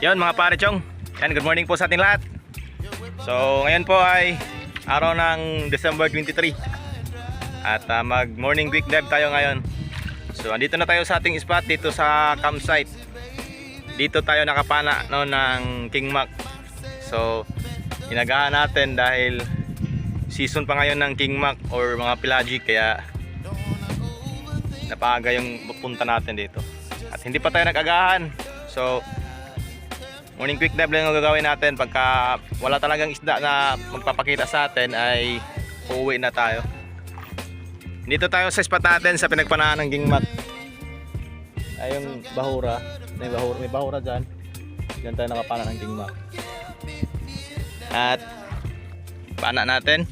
Yon mga pare chong. Yan, good morning po sa ating lahat. So, ngayon po ay araw ng December 23. At ah, mag morning quick dive tayo ngayon. So, andito na tayo sa ating spot dito sa campsite. Dito tayo nakapana no, ng King Mac. So, inagahan natin dahil season pa ngayon ng King Mac or mga pelagic kaya napaga yung punta natin dito. At hindi pa tayo nag-agahan. So, morning quick dive lang ang gagawin natin. Pagka wala talagang isda na magpapakita sa atin ay uuwi na tayo. Dito tayo sa spot natin sa pinagpanahan ng Gingmat. Ay bahura. May bahura, may bahura dyan. Diyan tayo nakapana ng Gingmat. At pana natin.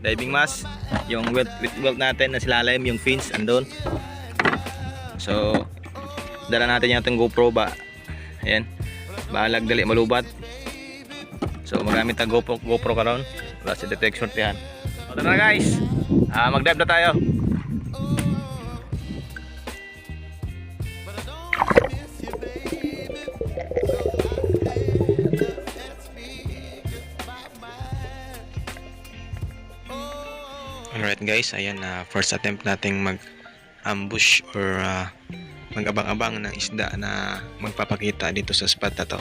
Diving mask. Yung wet, wet belt natin na silalim. Yung fins andun. So, dala natin yung ating GoPro ba. Ayan. Bahalag dali malubat. So, magamit ang GoPro, GoPro karon. Wala detection tiyan. So, na guys. Ah, mag-dive na tayo. Alright guys, ayan na first attempt nating mag ambush or ah, mag-abang-abang ng isda na magpapakita dito sa spot na to.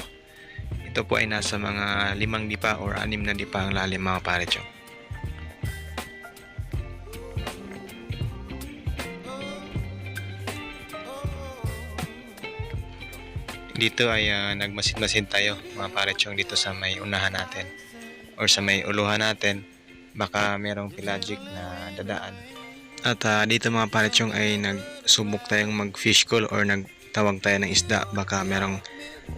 Ito po ay nasa mga limang dipa or anim na dipa ang lalim mga pare chong. Dito ay ah, nagmasid-masid tayo mga pare chong dito sa may unahan natin or sa may uluhan natin baka merong pelagic na dadaan. At ah, dito mga parechong ay nagsubok tayong mag fish call or nagtawag tayo ng isda baka merong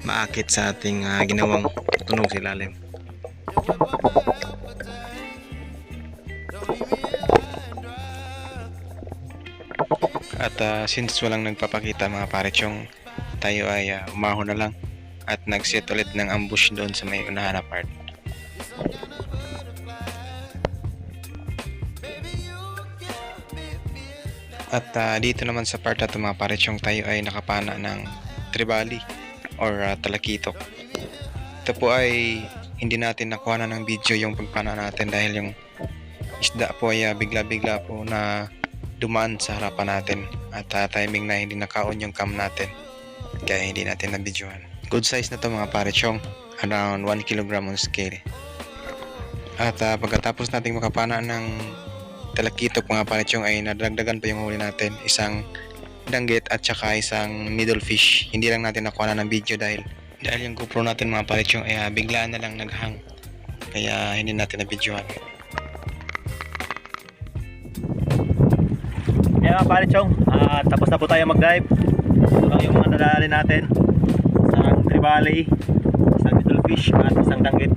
maakit sa ating ah, ginawang tunog sa ilalim. At ah, since walang nagpapakita mga parechong tayo ay ah, umahon na lang at nag-set ulit ng ambush doon sa may unahan na part. At ah, dito naman sa part na mga parechong tayo ay nakapana ng tribali or ah, talakitok. Ito po ay hindi natin nakuha na ng video yung pagpana natin dahil yung isda po ay ah, bigla-bigla po na dumaan sa harapan natin at ah, timing na hindi nakaon yung cam natin kaya hindi natin na videohan. Good size na to mga parechong around 1 kg on scale. At ah, pagkatapos nating makapana ng talakitok mga panitsong ay nadagdagan pa yung huli natin. Isang danggit at saka isang middle fish. Hindi lang natin nakuha na ng video dahil dahil yung GoPro natin mga panitsong ay ah, biglaan na lang naghang. Kaya hindi natin na videohan. Ayan mga pare chong, ah, tapos na po tayo mag-dive. Ito lang yung mga nadali natin. Isang tribali, isang little fish, at isang danggit.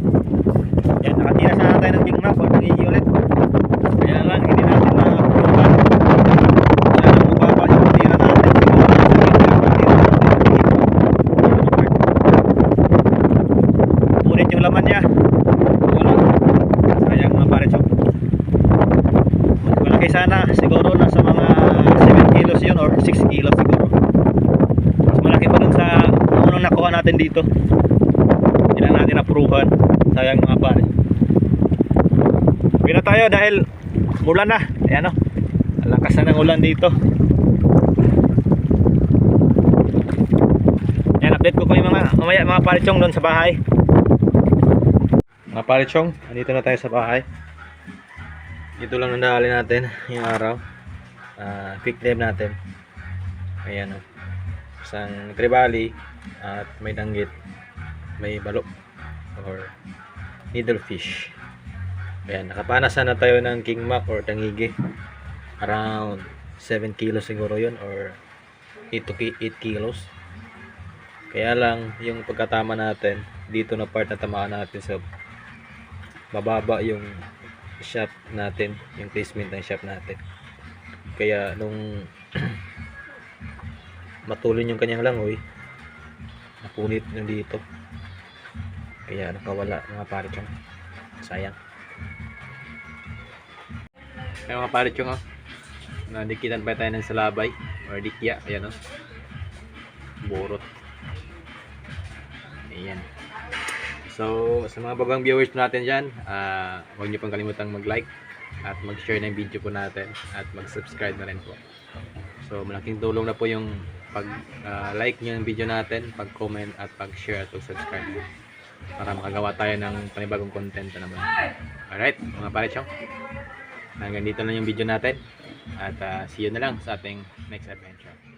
Yan, nakatira sana tayo ng big map pag nangihi ulit. Kaya lang, hindi natin na-approval. Kaya lang mababa yung tira natin. Siguro nasa big map ang tira. Punit yung laman niya. Wala. Sayang mga pare. Mas malaki sana siguro nasa mga 7 kilos yun or 6 kilos siguro. Mas malaki pa dun sa unang nakuha natin dito. Lang natin napuruhan. Sayang mga pare. Uwi na tayo dahil mulan na. Ayan o ang lakas na ng ulan dito. Yan update ko kayo mga mamaya mga parichong doon sa bahay mga parichong andito na tayo sa bahay. Dito lang nandali natin yung araw. Ah, quick dive natin. Ayan o isang tribali at may danggit may balok or needlefish. Ayan nakapanasan na tayo ng king mac or tangigi. Around 7 kilos siguro yun or 8 to 8 kilos. Kaya lang yung pagkatama natin dito na part na tamaan natin sa mababa yung shop natin yung placement ng shop natin. Kaya nung matulin yung kanyang langoy napunit yung dito. Kaya nakawala mga chong sayang. Kaya mga pare chong oh. Nadikitan pa tayo ng salabay or dikya ayan oh. Borot Ayan. So, sa mga bagong viewers natin dyan, ah, huwag niyo pong kalimutang mag-like at mag-share ng video po natin at mag-subscribe na rin po. So, malaking tulong na po yung pag-like niyo ng video natin, pag-comment at pag-share at pag-subscribe para makagawa tayo ng panibagong content na naman. Alright, mga parechong. Hanggang dito lang yung video natin at ah, see you na lang sa ating next adventure.